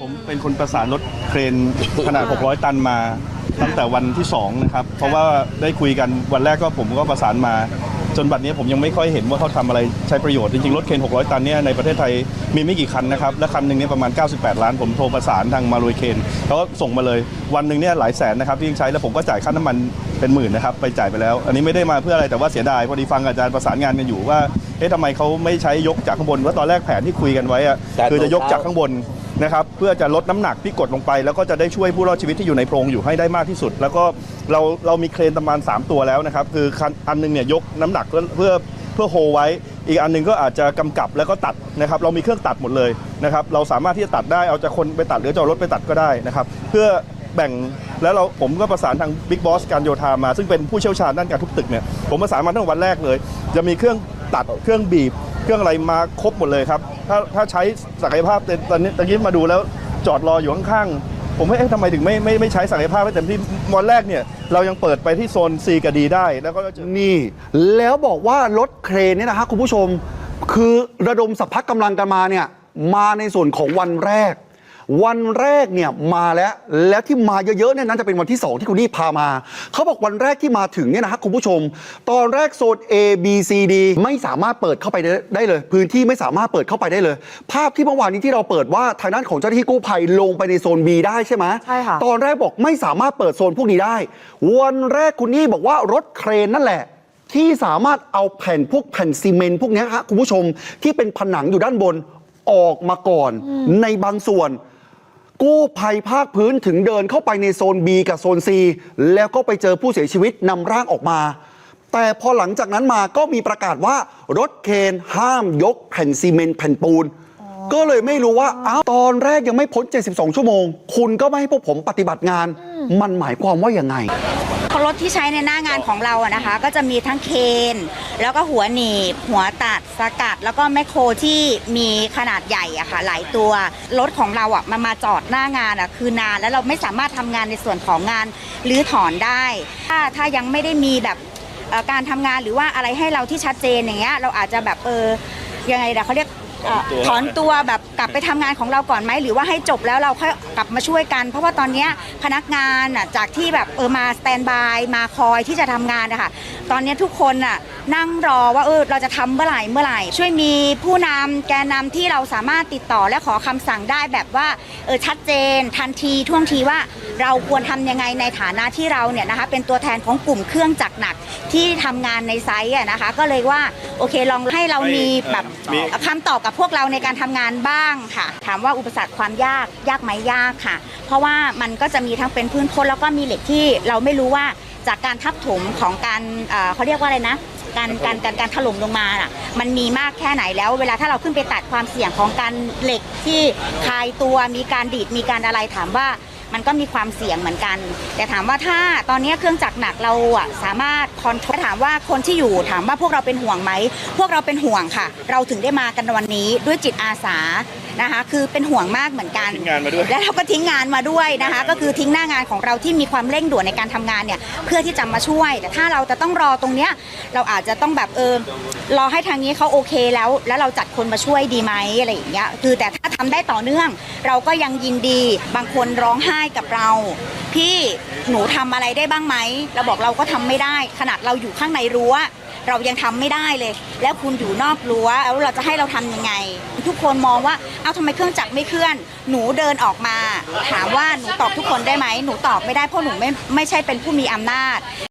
ผมเป็นคนประสานรถเครนขนาด 600 ตันมาตั้งแต่วันที่2นะครับ เพราะว่าได้คุยกันวันแรกก็ผมก็ประสานมา จนบัดนี้ผมยังไม่ค่อยเห็นว่าเขาทำอะไรใช้ประโยชน์ จริงๆ รถเครน 600 ตันเนี่ยในประเทศไทยมีไม่กี่คันนะครับ และคันหนึ่งเนี่ยประมาณ 98 ล้าน ผมโทรประสานทางมาลุยเคนเขาก็ส่งมาเลยวันหนึ่งเนี่ยหลายแสนนะครับที่ยังใช้แล้วผมก็จ่ายค่าน้ำมันเป็นหมื่นนะครับไปจ่ายไปแล้ว อันนี้ไม่ได้มาเพื่ออะไรแต่ว่าเสียดายพอดีฟังอาจารย์ประสานงานกันอยู่ว่าเอ๊ะทำไมเขาไม่ใช้ยกจากข้างบนว่าตอนแรกแผนที่คุยกันไว้อะแต่คือจะยกตัวจากข้างบน นะครับเพื่อจะลดน้ำหนักที่กดลงไป แล้วก็จะได้ช่วยผู้รอดชีวิตที่อยู่ในโพรงอยู่ให้ได้มากที่สุด แล้วก็เราเรามีเครนประมาณ 3 ตัวแล้วนะครับคืออันหนึงเนี่ยยกน้ำหนักเพื่อเพื่อเพื่อโฮไว้ อีกอันหนึงก็อาจจะกำกับแล้วก็ตัดนะครับเรามีเครื่องตัดหมดเลยนะครับเราสามารถที่จะตัดได้เอาจากคนไปตัดหรือจะเอารถไปตัดก็ได้นะครับเพื่อแบ่งแล้วเราผมก็ประสานทางบิ๊กบอสการโยธามา ซึ่งเป็นผู้เชี่ยวชาญด้านการทุบตึกเนี่ยผมประสานมาตั้งแต่วันแรกเลย จะมีเครื่องตัดเครื่องบีบ เครื่องอะไรมาครบหมดเลยครับ ถ้าถ้าใช้ศักยภาพตอนนี้ตอนนี้มาดูแล้วจอดรออยู่ข้างๆผมว่าเอ๊ะทำไมถึงไม่ไม่ไม่ใช้ศักยภาพให้เต็มที่มอนแรกเนี่ย เรายังเปิดไปที่โซน C กับ D ได้แล้วก็จะนี่ แล้วบอกว่ารถเครนเนี่ยนะฮะคุณผู้ชม คือระดมสัพพะกำลังกันมาเนี่ยมาในส่วนของวันแรก วันแรกเนี่ยมาแล้วแล้วที่มาเยอะๆเนี่ยนั้นจะเป็นวันที่ 2 ที่คุณนี่พามา เขาบอกวันแรกที่มาถึงเนี่ยนะฮะคุณผู้ชม ตอนแรกโซน A B C D ไม่สามารถเปิดเข้าไปได้ได้เลย พื้นที่ไม่สามารถเปิดเข้าไปได้เลย ภาพที่เมื่อวานนี้ที่เราเปิดว่าทางด้านของเจ้าหน้าที่กู้ภัยลงไปในโซน B ได้ใช่ไหมใช่ค่ะตอนแรกบอกไม่สามารถเปิดโซนพวกนี้ได้ วันแรกคุณนี่บอกว่ารถเครนนั่นแหละที่สามารถเอาแผ่นพวกแผ่นซีเมนต์พวกเนี้ยฮะคุณผู้ชมที่เป็นผนังอยู่ด้านบนออกมาก่อนในบางส่วน กู้ภัยภาคพื้นถึงเดินเข้าไปในโซน B กับโซน C แล้วก็ไปเจอผู้เสียชีวิตนำร่างออกมา แต่พอหลังจากนั้นมาก็มีประกาศว่ารถเคนห้ามยกแผ่นซีเมนต์แผ่นปูน ก็เลยไม่รู้ว่าอ้าวตอนแรกยังไม่พ้น 72 ชั่วโมง คุณก็ไม่ให้พวกผมปฏิบัติงาน มันหมายความว่ายังไง รถที่ใช้ในหน้างานของเราอะนะคะ ก็จะมีทั้งเคน แล้วก็หัวหนีบ หัวตัดสกัด แล้วก็แมคโครที่มีขนาดใหญ่อะค่ะหลายตัวรถของเราอะมันมาจอดหน้างานอะคือนานแล้วเราไม่สามารถทำงานในส่วนของงานรื้อถอนได้ ถ้าถ้ายังไม่ได้มีแบบเอ่อการทำงานหรือว่าอะไรให้เราที่ชัดเจนอย่างเงี้ยเราอาจจะแบบเออยังไงนะเขาเรียก เอ่อถอนตัวแบบกลับไปทำงานของเราก่อนไหมหรือว่าให้จบแล้วเราค่อยกลับมาช่วยกัน เพราะว่าตอนเนี้ยพนักงานอะจากที่แบบเออมาสแตนบายมาคอยที่จะทำงานนะคะตอนเนี้ยทุกคนอะ นั่งรอว่าเออเราจะทำเมื่อไหร่เมื่อไหร่ ช่วยมีผู้นำแกนนำที่เราสามารถติดต่อและขอคำสั่งได้แบบว่าเออชัดเจน ทันทีท่วงทีว่าเราควรทำยังไงในฐานะที่เราเนี่ยนะคะเป็นตัวแทนของกลุ่มเครื่องจักรหนักที่ทำงานในไซต์นะคะ ก็เลยว่าโอเคลองให้เรามีแบบมีคำตอบกับพวกเราในการทำงานบ้างค่ะ ถามว่าอุปสรรคความยากยากไหมยากค่ะ เพราะว่ามันก็จะมีทั้งเป็นพื้นพ้นแล้วก็มีเหล็กที่เราไม่รู้ว่าจากการทับถมของการเออเขาเรียกว่าอะไรนะ การการการการถล่มลงมาอะมันมีมากแค่ไหนแล้ว เวลาถ้าเราขึ้นไปตัดความเสี่ยงของการเหล็กที่คลายตัวมีการดีดมีการอะไรถามว่า มันก็มีความเสี่ยงเหมือนกัน แต่ถามว่าถ้าตอนนี้เครื่องจักรหนักเราอะสามารถคอนโทรลถามว่าคนที่อยู่ถามว่าพวกเราเป็นห่วงไหม พวกเราเป็นห่วงค่ะ เราถึงได้มากันวันนี้ด้วยจิตอาสานะคะ คือเป็นห่วงมากเหมือนกันทิ้งงานมาด้วยและเราก็ทิ้งงานมาด้วยนะคะ ก็คือทิ้งหน้างานของเราที่มีความเร่งด่วนในการทำงานเนี่ยเพื่อที่จะมาช่วย แต่ถ้าเราจะต้องรอตรงเนี้ยเราอาจจะต้องแบบเออรอให้ทางนี้เขาโอเคแล้ว แล้วเราจัดคนมาช่วยดีไหมอะไรอย่างเงี้ยคือแต่ถ้าทำได้ต่อเนื่อง เราก็ยังยินดีบางคนร้องไห้ได้กับเรา พี่หนูทำอะไรได้บ้างไหมเราบอกเราก็ทำไม่ได้ ขนาดเราอยู่ข้างในรั้ว เรายังทำไม่ได้เลย แล้วคุณอยู่นอกรั้วแล้วเราจะให้เราทำยังไง ทุกคนมองว่าเอาทำไมเครื่องจักรไม่เคลื่อน หนูเดินออกมา ถามว่าหนูตอบทุกคนได้ไหมหนูตอบไม่ได้เพราะหนูไม่ไม่ใช่เป็นผู้มีอำนาจ